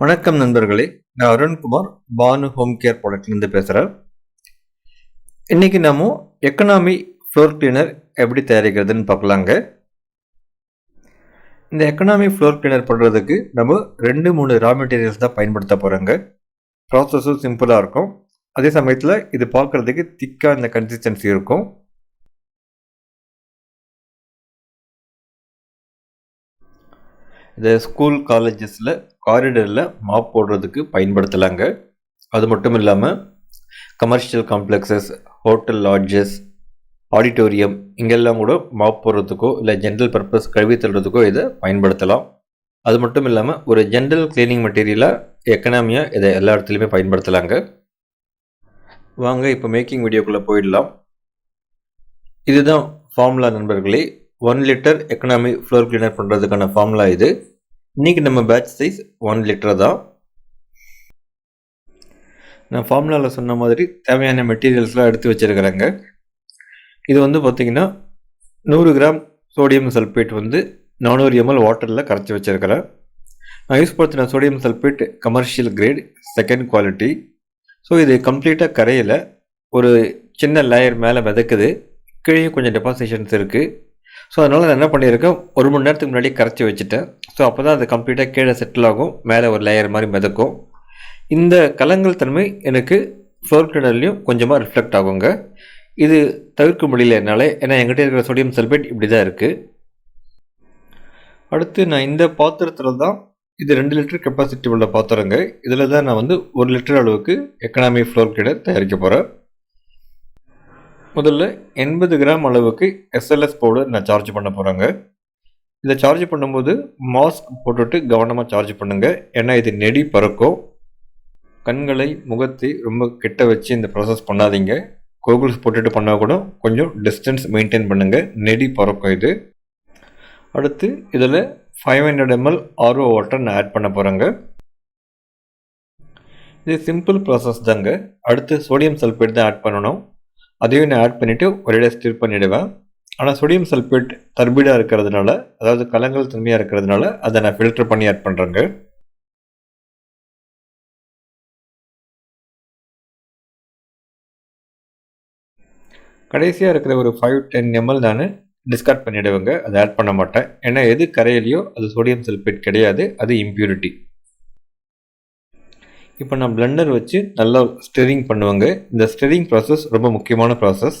வணக்கம் நண்பர்களே. நான் அருண்குமார் பானு ஹோம் கேர் ப்ராடக்ட்லேருந்து பேசுகிறேன் இன்றைக்கி நாம எக்கனாமி ஃப்ளோர் கிளீனர் எப்படி தயாரிக்கிறதுன்னு பார்க்கலாங்க. இந்த எக்கனாமி ஃப்ளோர் கிளீனர் பண்ணுறதுக்கு நம்ம ரெண்டு மூணு ரா மெட்டீரியல்ஸ் தான் பயன்படுத்த போகிறோங்க ப்ராசஸும் சிம்பிளாக இருக்கும். அதே சமயத்தில் இது பார்க்குறதுக்கு திக்காக இந்த கன்சிஸ்டன்சி இருக்கும். இதை ஸ்கூல் காலேஜஸில் காரிடரில் மாப் போடுறதுக்கு பயன்படுத்தலாங்க. அது மட்டும் இல்லாமல் commercial complexes hotel lodges auditorium இங்கெல்லாம் கூட மாப் போடுறதுக்கோ இல்லை ஜென்ரல் பர்பஸ் கழுவி தள்ளுறதுக்கோ இதை பயன்படுத்தலாம். அது மட்டும் இல்லாமல் ஒரு ஜென்ரல் கிளீனிங் மெட்டீரியலாக எக்கனாமியாக இதை எல்லா இடத்துலையுமே பயன்படுத்தலாங்க. வாங்க இப்போ மேக்கிங் வீடியோக்குள்ளே போயிடலாம். இதுதான் ஃபார்முலா நண்பர்களே one litre economy floor cleaner பண்ணுறதுக்கான ஃபார்முலா இது. இன்றைக்கி நம்ம பேட்ச் சைஸ் ஒன் லிட்டர் தான். நான் ஃபார்முலாவில் சொன்ன மாதிரி தேவையான மெட்டீரியல்ஸ்லாம் எடுத்து வச்சுருக்கிறேங்க. இது வந்து பார்த்திங்கன்னா நூறு கிராம் சோடியம் சல்ஃபேட் வந்து நானூறு எம்எல் வாட்டரில் கரைச்சி வச்சுருக்கிறேன். நான் use படுத்தின sodium sulphate commercial grade second quality so இது கம்ப்ளீட்டாக கரையில் ஒரு சின்ன லேயர் மேலே மிதக்குது. கீழே கொஞ்சம் டெபாசிஷன்ஸ் இருக்குது ஸோ அதனால் நான் என்ன பண்ணியிருக்கேன்? ஒரு மணி நேரத்துக்கு முன்னாடி கரைச்சி வச்சுட்டேன். ஸோ அப்போ தான் அது கம்ப்ளீட்டாக கீழே செட்டில் ஆகும். மேலே ஒரு லேயர் மாதிரி மிதக்கும். இந்த கலங்கள் தன்மை எனக்கு ஃப்ளோர் கிளீனர்லேயும் கொஞ்சமாக ரிஃப்ளெக்ட் ஆகுங்க. இது தவிர்க்க முடியல என்னால். ஏன்னா என்கிட்ட இருக்கிற சோடியம் சல்பேட் இப்படி தான் இருக்குது அடுத்து நான் இந்த பாத்திரத்தில் தான் இது ரெண்டு லிட்டர் கெப்பாசிட்டி உள்ள பாத்திரங்க. இதில் தான் நான் வந்து ஒரு லிட்டர் அளவுக்கு எக்கனாமி ஃப்ளோர் கிடர் தயாரிக்க போகிறேன் முதல்ல எண்பது கிராம் அளவுக்கு எஸ்எல்எஸ் பவுடர் நான் சார்ஜ் பண்ண போகிறேங்க இதை சார்ஜ் பண்ணும்போது மாஸ்க் போட்டுட்டு கவனமாக சார்ஜ் பண்ணுங்கள் ஏன்னா இது நெடி பறக்கும். கண்களை முகத்தை ரொம்ப கிட்ட வச்சு இந்த ப்ராசஸ் பண்ணாதீங்க. கோகுல்ஸ் போட்டுட்டு பண்ணால் கூட கொஞ்சம் டிஸ்டன்ஸ் மெயின்டைன் பண்ணுங்கள் நெடி பறக்கும் இது. அடுத்து இதில் five hundred ml RO water நான் ஆட் பண்ண போகிறேங்க இது சிம்பிள் ப்ராசஸ் தாங்க. அடுத்து சோடியம் சல்ஃபேட் தான் ஆட் பண்ணணும். அதையும் நான் ஆட் பண்ணிவிட்டு ஒரே ஸ்டிர் பண்ணிவிடுவேன் ஆனால் சோடியம் சல்ஃபேட் தர்பீடாக இருக்கிறதுனால அதாவது கலங்கள் தன்மையாக இருக்கிறதுனால அதை நான் ஃபில்டர் பண்ணி ஆட் பண்ணுறேங்க கடைசியாக இருக்கிற ஒரு ஃபைவ் டென் எம்எல் நான் டிஸ்கார்ட் பண்ணிவிடுவேங்க அதை ஆட் பண்ண மாட்டேன். ஏன்னா எது கரையிலையோ அது சோடியம் சல்ஃபேட் கிடையாது. அது இம்ப்யூரிட்டி இப்போ நான் பிளெண்டர் வச்சு நல்லா ஸ்டெரிங் பண்ணுவேங்க. இந்த ஸ்டெரிங் ப்ராசஸ் ரொம்ப முக்கியமான ப்ராசஸ்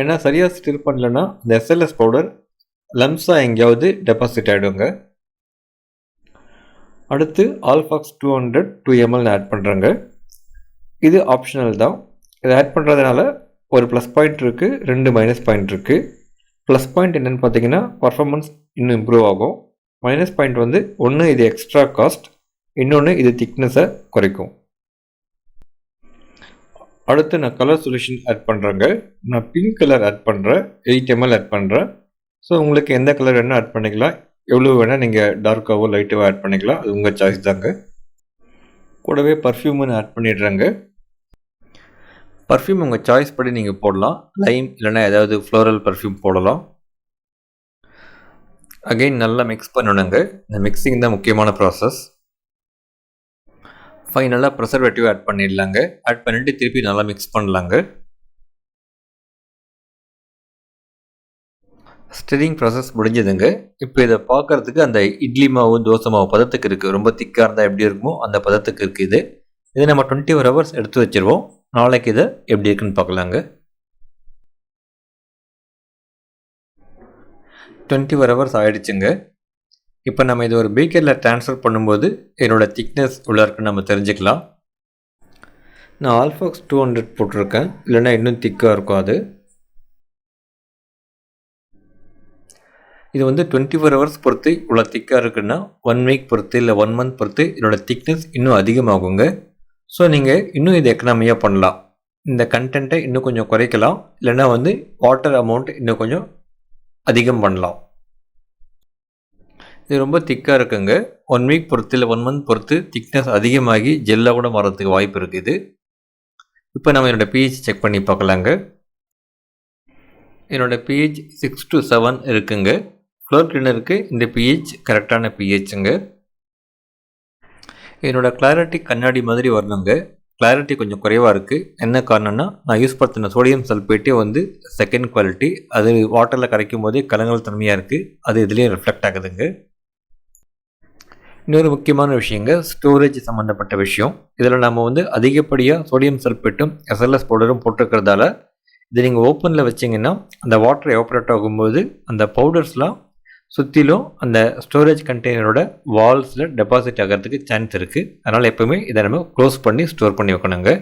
ஏன்னா சரியாக ஸ்டிர் பண்ணலன்னா இந்த எஸ்எல்எஸ் பவுடர் லம்ஸாக எங்கேயாவது டெபாசிட் ஆகிடுங்க அடுத்து ஆல்ஃபாக்ஸ் two hundred two ml add பண்ணுறேங்க இது ஆப்ஷனல் தான். இதை ஆட் பண்ணுறதுனால ஒரு ப்ளஸ் பாயிண்ட் இருக்குது ரெண்டு மைனஸ் பாயிண்ட் இருக்குது ப்ளஸ் பாயிண்ட் என்னென்னு பார்த்தீங்கன்னா பர்ஃபார்மன்ஸ் இன்னும் இம்ப்ரூவ் ஆகும். மைனஸ் பாயிண்ட் வந்து ஒன்று இது எக்ஸ்ட்ரா காஸ்ட் இன்னொன்று இது திக்னஸை குறைக்கும். அடுத்து நான் கலர் சொல்யூஷன் ஆட் பண்ணுறேங்க நான் பிங்க் கலர் ஆட் பண்ணுறேன் எயிட் எம்எல் ஆட் பண்ணுறேன் ஸோ உங்களுக்கு எந்த கலர் வேணால் ஆட் பண்ணிக்கலாம். எவ்வளோ வேணால் நீங்கள் டார்க்காவோ லைட்டாவோ ஆட் பண்ணிக்கலாம். அது உங்கள் சாய்ஸ் தாங்க. கூடவே பர்ஃப்யூம்னு ஆட் பண்ணிடுறேங்க. பர்ஃப்யூம் உங்கள் சாய்ஸ் படி நீங்கள் போடலாம். லைம் இல்லைனா ஏதாவது ஃப்ளோரல் பர்ஃப்யூம் போடலாம். அகெயின் நல்லா மிக்ஸ் பண்ணணுங்க. இந்த மிக்சிங் தான் முக்கியமான ப்ராசஸ் ஃபைனலாக ப்ரெசர்வேட்டிவ் ஆட் பண்ணிடலாங்க. ஆட் பண்ணிவிட்டு திருப்பி நல்லா மிக்ஸ் பண்ணலாங்க. ஸ்டிரிங் ப்ராசஸ் முடிஞ்சதுங்க. இப்போ இதை பார்க்குறதுக்கு அந்த இட்லி மாவு தோசை மாவு பதத்துக்கு இருக்குது ரொம்ப திக்காக இருந்தால் எப்படி இருக்குமோ அந்த பதத்துக்கு இருக்குது இது. இதை நம்ம டுவெண்ட்டி ஃபோர் ஹவர்ஸ் எடுத்து வச்சுருவோம். நாளைக்கு இதை எப்படி இருக்குன்னு பார்க்கலாங்க. டுவெண்ட்டி ஃபோர் ஹவர்ஸ் ஆகிடுச்சுங்க இப்போ நம்ம இது ஒரு பீக்கரில் ட்ரான்ஸ்ஃபர் பண்ணும்போது என்னோடய திக்னஸ் உள்ள இருக்குன்னு நம்ம தெரிஞ்சுக்கலாம். நான் ஆல்ஃபாக்ஸ் டூ ஹண்ட்ரட் போட்டிருக்கேன். இல்லைன்னா இன்னும் திக்காக இருக்கும் அது. இது வந்து டுவெண்ட்டி ஃபோர் ஹவர்ஸ் பொறுத்து இவ்வளோ திக்காக இருக்குன்னா ஒன் வீக் பொறுத்து இல்லை ஒன் மந்த் பொறுத்து என்னோடய திக்னஸ் இன்னும் அதிகமாகுங்க. ஸோ நீங்கள் இன்னும் இது எக்கனாமியாக பண்ணலாம். இந்த கண்டென்ட்டை இன்னும் கொஞ்சம் குறைக்கலாம். இல்லைன்னா வந்து வாட்டர் அமௌண்ட் இன்னும் கொஞ்சம் அதிகம் பண்ணலாம். இது ரொம்ப திக்காக இருக்குங்க. ஒன் வீக் பொறுத்து இல்லை ஒன் மந்த் பொறுத்து திக்னஸ் அதிகமாகி ஜெல்லாக கூட மாறதுக்கு வாய்ப்பு இருக்குது இப்போ நம்ம என்னோடய பிஹெச் செக் பண்ணி பார்க்கலாங்க. என்னோடய பிஹெச் சிக்ஸ் டு செவன் இருக்குங்க. ஃப்ளோர் கிளீனருக்கு இந்த பிஹெச் கரெக்டான பிஹெச்சுங்க என்னோடய கிளாரிட்டி கண்ணாடி மாதிரி வரணுங்க. கிளாரிட்டி கொஞ்சம் குறைவாக இருக்குது என்ன காரணம்னா நான் யூஸ் படுத்தின சோடியம் சல்பேட்டே வந்து செகண்ட் குவாலிட்டி அது வாட்டரில் கரைக்கும் போதே கலங்கல் தன்மையாக இருக்குது அது இதுலேயும் ரிஃப்ளெக்ட் ஆகுதுங்க. இன்னொரு முக்கியமான விஷயங்க ஸ்டோரேஜ் சம்மந்தப்பட்ட விஷயம். இதில் நம்ம வந்து அதிகப்படியாக சோடியம் சல்பேட்டும் எஸ்எல்எஸ் பவுடரும் போட்டிருக்கிறதால இது நீங்கள் ஓப்பனில் வச்சிங்கன்னா அந்த வாட்டர் எவாப்ரேட் ஆகும்போது அந்த பவுடர்ஸ்லாம் சுற்றிலும் அந்த ஸ்டோரேஜ் கண்டெய்னரோட வால்ஸில் டெபாசிட் ஆகிறதுக்கு சான்ஸ் இருக்குது அதனால் எப்போவுமே இதை நம்ம க்ளோஸ் பண்ணி ஸ்டோர் பண்ணி வைக்கணுங்க.